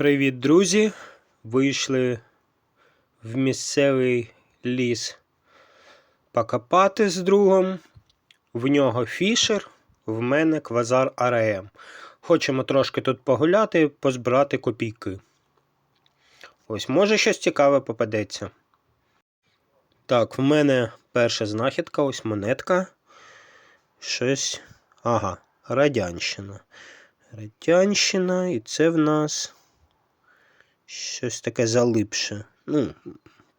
Привіт, друзі! Вийшли в місцевий ліс покопати з другом. В нього фішер, в мене квазар АРМ. Хочемо трошки тут погуляти, позбирати копійки. Ось, може щось цікаве попадеться. Так, в мене перша знахідка, ось монетка. Щось. Ага, радянщина. Радянщина, і це в нас щось таке залипше. Ну,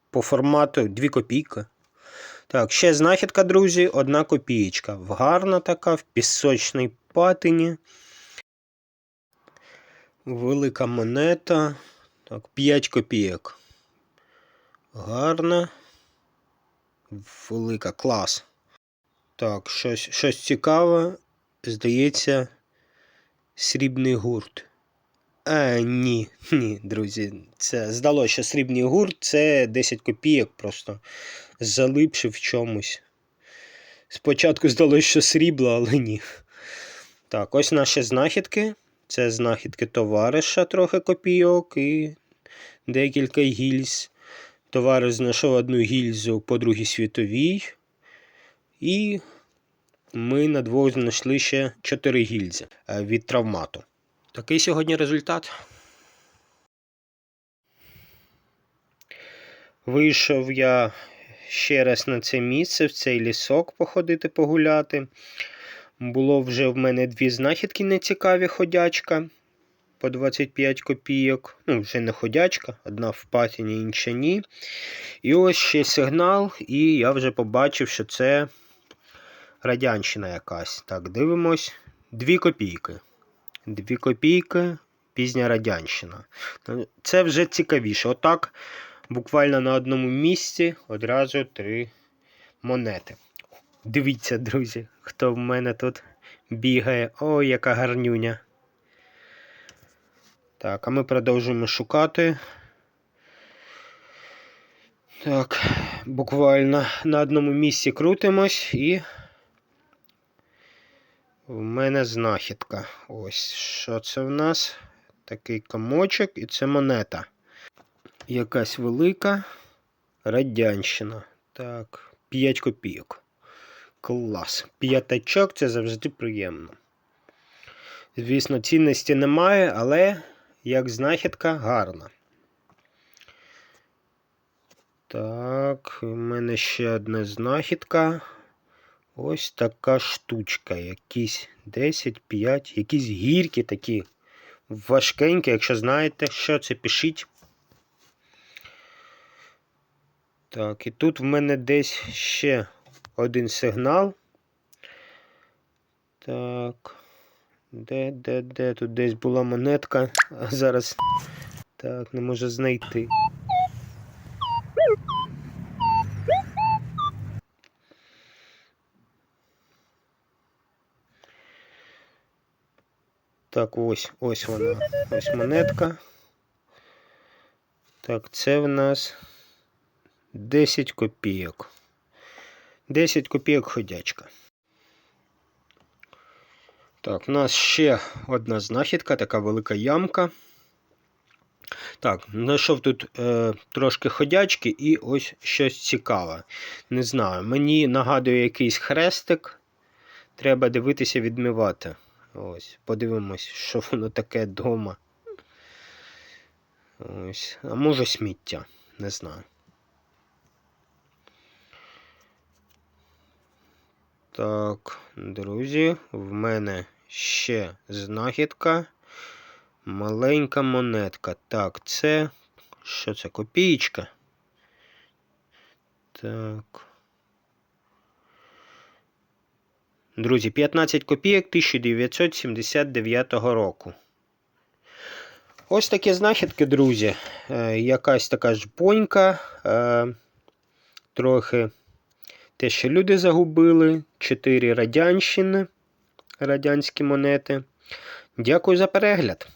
по формату 2 копійки. Так, ще знахідка, друзі, одна копієчка. Гарна така, в пісочній патині. Велика монета. Так, 5 копійок. Гарна. Велика клас. Так, щось, щось цікаве. Здається, срібний гурт. А, ні, ні, друзі. Це здалося, що срібний гурт це 10 копійок просто залипши в чомусь. Спочатку здалося, що срібло, але ні. Так, ось наші знахідки. Це знахідки товариша, трохи копійок і декілька гільз. Товариш знайшов одну гільзу по Другій світовій. І ми на двох знайшли ще 4 гільзи е, від травмату. Такий сьогодні результат. Вийшов я ще раз на це місце, в цей лісок походити погуляти. Було вже в мене дві знахідки нецікаві ходячка по 25 копійок. Ну, вже не ходячка, одна в патіні, інша ні. І ось ще сигнал, і я вже побачив, що це радянщина якась. Так, дивимось. 2 копійки. 2 копійки, пізня радянщина. Ну, Це вже цікавіше. Отак, буквально на одному місці одразу три монети. Дивіться, друзі, хто в мене тут бігає. Ой, яка гарнюня. Так, а ми продовжуємо шукати. Так, буквально на одному місці крутимось і. В мене знахідка. Ось що це в нас? Такий комочок і це монета. Якась велика радянщина. Так, 5 копійок. Клас. П'ятачок це завжди приємно. Звісно, цінності немає, але як знахідка гарна. Так, у мене ще одна знахідка. Ось така штучка. Якісь 10, 5, якісь гірки такі важкенькі. Якщо знаєте, що це, пишіть. Так, і тут в мене десь ще один сигнал. Так. Де, де, де? Тут десь була монетка, а зараз так, не можу знайти. Так, ось, ось вона. Ось монетка. Так, це в нас 10 копійок. 10 копійок ходячка. Так, у нас ще одна знахідка, така велика ямка. Так, знайшов тут е, трошки ходячки і ось щось цікаве. Не знаю, мені нагадує якийсь хрестик. Треба дивитися, відмивати. Ось, подивимось, що воно таке вдома. Ось. А може сміття, не знаю. Так, друзі, в мене ще знахідка. Маленька монетка. Так, це. Що це? Копієчка? Так. Друзі, 15 копійок 1979 року. Ось такі знахідки, друзі. Е, якась така жбонька. Е, трохи те, що люди загубили. 4 радянщини. Радянські монети. Дякую за перегляд.